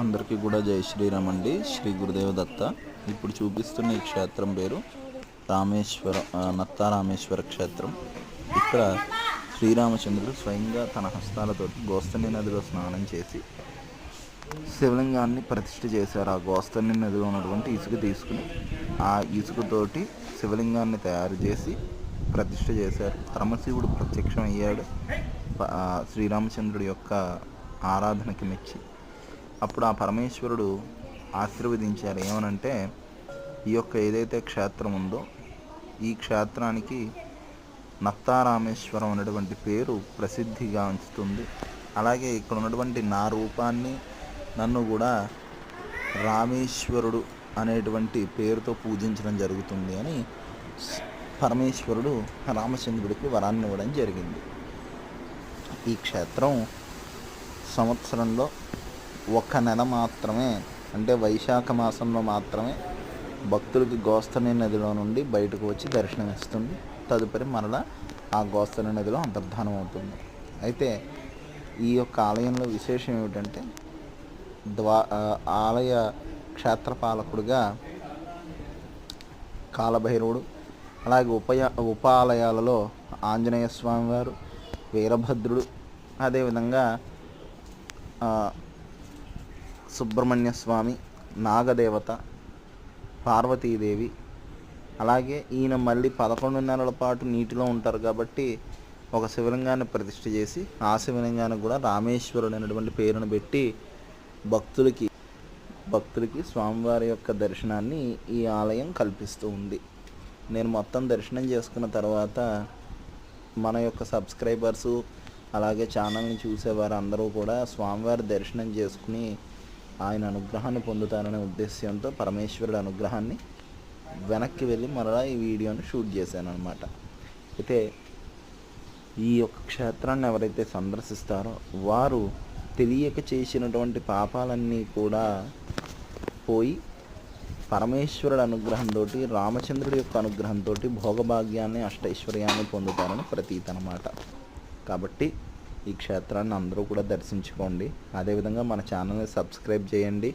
అందరికీ కూడా జై శ్రీరామ్ అండి. శ్రీ గురుదేవ దత్త. ఇప్పుడు చూపిస్తున్న ఈ క్షేత్రం పేరు రామేశ్వర నత్తారామేశ్వర నత్తా రామేశ్వర క్షేత్రం. ఇక్కడ శ్రీరామచంద్రుడు స్వయంగా తన హస్తాలతో గోస్తని నదిలో స్నానం చేసి శివలింగాన్ని ప్రతిష్ఠ చేశారు. ఆ గోస్తని నదిలో ఉన్నటువంటి ఇసుక తీసుకుని ఆ ఇసుకతోటి శివలింగాన్ని తయారు చేసి ప్రతిష్ఠ చేశారు. పరమశివుడు ప్రత్యక్షం అయ్యాడు శ్రీరామచంద్రుడి యొక్క ఆరాధనకి మెచ్చి అప్పుడు ఆ పరమేశ్వరుడు ఆశీర్వదించారు. ఏమనంటే ఈ యొక్క ఏదైతే క్షేత్రం ఉందో ఈ క్షేత్రానికి నత్తారామేశ్వరం అనేటువంటి పేరు ప్రసిద్ధిగా ఉంచుతుంది. అలాగే ఇక్కడ ఉన్నటువంటి నా రూపాన్ని నన్ను కూడా రామేశ్వరుడు అనేటువంటి పేరుతో పూజించడం జరుగుతుంది అని పరమేశ్వరుడు రామచంద్రుడికి వరాన్ని ఇవ్వడం జరిగింది. ఈ క్షేత్రం సంవత్సరంలో ఒక నెల మాత్రమే అంటే వైశాఖ మాసంలో మాత్రమే భక్తులకి గోస్తని నదిలో నుండి బయటకు వచ్చి దర్శనం ఇస్తుంది. తదుపరి మరలా ఆ గోస్తని నదిలో అంతర్ధానం అవుతుంది. అయితే ఈ యొక్క ఆలయంలో విశేషం ఏమిటంటే ద్వా ఆలయ క్షేత్రపాలకుడుగా కాలభైరవుడు అలాగే ఉపయ ఆలయాలలో ఆంజనేయ స్వామివారు వీరభద్రుడు అదేవిధంగా సుబ్రహ్మణ్య స్వామి నాగదేవత పార్వతీదేవి అలాగే ఈయన మళ్ళీ పదకొండు నెలల పాటు నీటిలో ఉంటారు కాబట్టి ఒక శివలింగాన్ని ప్రతిష్ఠ చేసి ఆ శివలింగానికి కూడా రామేశ్వరుడు అనేటువంటి పేరును పెట్టి భక్తులకి భక్తులకి స్వామివారి యొక్క దర్శనాన్ని ఈ ఆలయం కల్పిస్తూ ఉంది. నేను మొత్తం దర్శనం చేసుకున్న తర్వాత మన యొక్క సబ్స్క్రైబర్సు అలాగే ఛానల్ని చూసేవారు అందరూ కూడా స్వామివారి దర్శనం చేసుకుని ఆయన అనుగ్రహాన్ని పొందుతారనే ఉద్దేశ్యంతో పరమేశ్వరుడు అనుగ్రహాన్ని వెనక్కి వెళ్ళి మరలా ఈ వీడియోని షూట్ చేశాను అనమాట అయితే ఈ యొక్క క్షేత్రాన్ని ఎవరైతే సందర్శిస్తారో వారు తెలియక చేసినటువంటి పాపాలన్నీ కూడా పోయి పరమేశ్వరుడు అనుగ్రహంతో రామచంద్రుడి యొక్క అనుగ్రహంతో భోగభాగ్యాన్ని అష్టైశ్వర్యాన్ని పొందుతారని ప్రతీత అనమాట కాబట్టి ఈ క్షేత్రాన్ని అందరూ కూడా దర్శించుకోండి. అదేవిధంగా మన ఛానల్ని సబ్స్క్రైబ్ చేయండి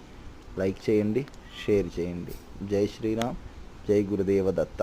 లైక్ చేయండి షేర్ చేయండి. జై శ్రీరామ్ జై గురుదేవ దత్త